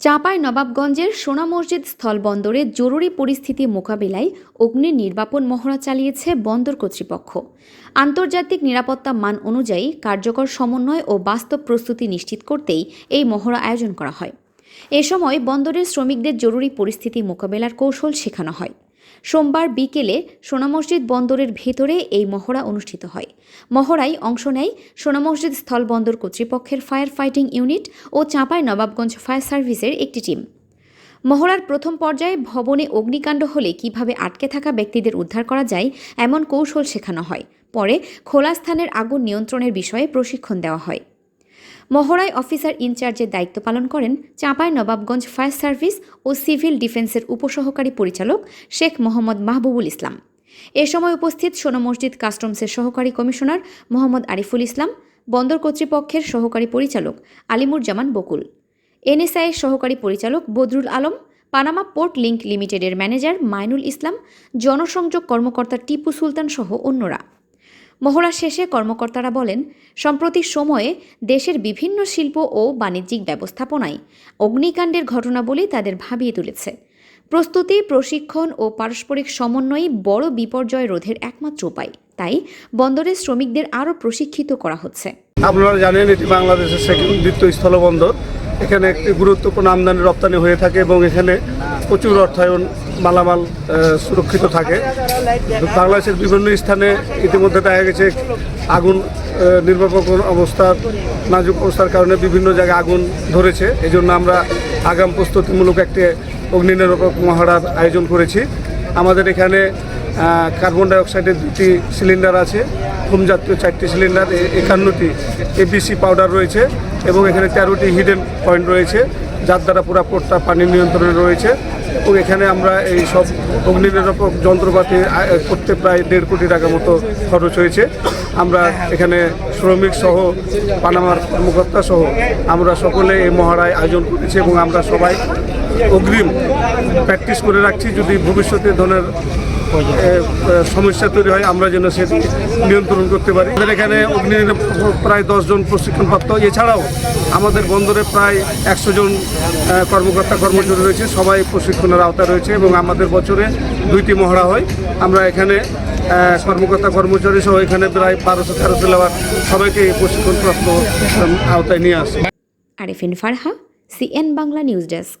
চাঁপাই নবাবগঞ্জের সোনা মসজিদ স্থলবন্দরে জরুরি পরিস্থিতি মোকাবিলায় অগ্নি নির্বাপন মহড়া চালিয়েছে বন্দর কর্তৃপক্ষ। আন্তর্জাতিক নিরাপত্তা মান অনুযায়ী কার্যকর সমন্বয় ও বাস্তব প্রস্তুতি নিশ্চিত করতেই এই মহড়া আয়োজন করা হয়। এ সময় বন্দরের শ্রমিকদের জরুরি পরিস্থিতি মোকাবেলার কৌশল শেখানো হয়। সোমবার বিকেলে সোনা মসজিদ বন্দরের ভেতরে এই মহড়া অনুষ্ঠিত হয়। মহড়ায় অংশ নেয় সোনা মসজিদ স্থল বন্দর কর্তৃপক্ষের ফায়ার ফাইটিং ইউনিট ও চাঁপাই নবাবগঞ্জ ফায়ার সার্ভিসের একটি টিম মহড়ার প্রথম পর্যায়ে ভবনে অগ্নিকাণ্ড হলে কীভাবে আটকে থাকা ব্যক্তিদের উদ্ধার করা যায় এমন কৌশল শেখানো হয়। পরে খোলা স্থানের আগুন নিয়ন্ত্রণের বিষয়ে প্রশিক্ষণ দেওয়া হয়। মহড়ায় অফিসার ইনচার্জের দায়িত্ব পালন করেন চাঁপাই নবাবগঞ্জ ফায়ার সার্ভিস ও সিভিল ডিফেন্সের উপসহকারী পরিচালক শেখ মোহাম্মদ মাহবুবুল ইসলাম। এ সময় উপস্থিত সোনা মসজিদ কাস্টমসের সহকারী কমিশনার মোহাম্মদ আরিফুল ইসলাম, বন্দর কর্তৃপক্ষের সহকারী পরিচালক আলিমুর জামান বকুল এনএসআইয়ের সহকারী পরিচালক Badrul Alam, Panama port link লিমিটেডের ম্যানেজার মাইনুল ইসলাম, জনসংযোগ কর্মকর্তা টিপু সুলতান সহ অন্যরা। মহড়া শেষে কর্মকর্তারা বলেন, সম্প্রতি সময়ে দেশের বিভিন্ন শিল্প ও বাণিজ্যিক ব্যবস্থাপনায় অগ্নিকাণ্ডের ঘটনাবলী তাদের ভাবিয়ে তুলেছে। প্রস্তুতি, প্রশিক্ষণ ও পারস্পরিক সমন্বয়ই বড় বিপর্যয় রোধের একমাত্র উপায়। তাই বন্দরের শ্রমিকদের আরও প্রশিক্ষিত করা হচ্ছে। আপনারা জানেন, এটি বাংলাদেশের দ্বিতীয় স্থলবন্দর। এখানে একটি গুরুত্বপূর্ণ আমদানি রপ্তানি হয়ে থাকে এবং এখানে প্রচুর অর্থায়ন মালামাল সুরক্ষিত থাকে। বাংলাদেশের বিভিন্ন স্থানে ইতিমধ্যে দেখা গেছে আগুন নির্বাপক অবস্থার, নাজুক অবস্থার কারণে বিভিন্ন জায়গায় আগুন ধরেছে। এই জন্য আমরা আগাম প্রস্তুতিমূলক একটি অগ্নি নির্বাপক মহড়ার আয়োজন করেছি। আমাদের এখানে কার্বন ডাইঅক্সাইডের দুটি সিলিন্ডার আছে ফোম জাতীয় চারটি সিলিন্ডার একান্নটি এবিসি পাউডার রয়েছে এবং এখানে তেরোটি হিডেন পয়েন্ট রয়েছে, যার দ্বারা পুরো পোর্টটা পানি নিয়ন্ত্রণে রয়েছে। এবং এখানে আমরা এই সব অগ্নি নিরাপক যন্ত্রপাতি করতে প্রায় দেড় কোটি টাকা মতো খরচ হয়েছে। আমরা এখানে শ্রমিক সহ, পানামার কর্মকর্তা সহ, আমরা সকলে এই মহড়ায় আয়োজন করেছি এবং আমরা সবাই অগ্রিম প্র্যাকটিস করে রাখছি, যদি ভবিষ্যতে ধরনের সমস্যা তৈরি হয়, আমরা যেন সেটি নিয়ন্ত্রণ করতে পারি। আমাদের এখানে অগ্নি প্রায় দশজন প্রশিক্ষণপ্রাপ্ত। এছাড়াও আমাদের বন্দরে প্রায় একশো জন কর্মকর্তা, কর্মচারী রয়েছে। সবাই প্রশিক্ষণের আওতায় রয়েছে এবং আমাদের বছরে দুইটি মহড়া হয়। আমরা এখানে কর্মকর্তা, কর্মচারী সহ এখানে প্রায় বারোশো, তেরোশো লেবার সবাইকে প্রশিক্ষণপ্রাপ্ত আওতায় নিয়ে আসে। Arefin Farha, CN Bangla news desk.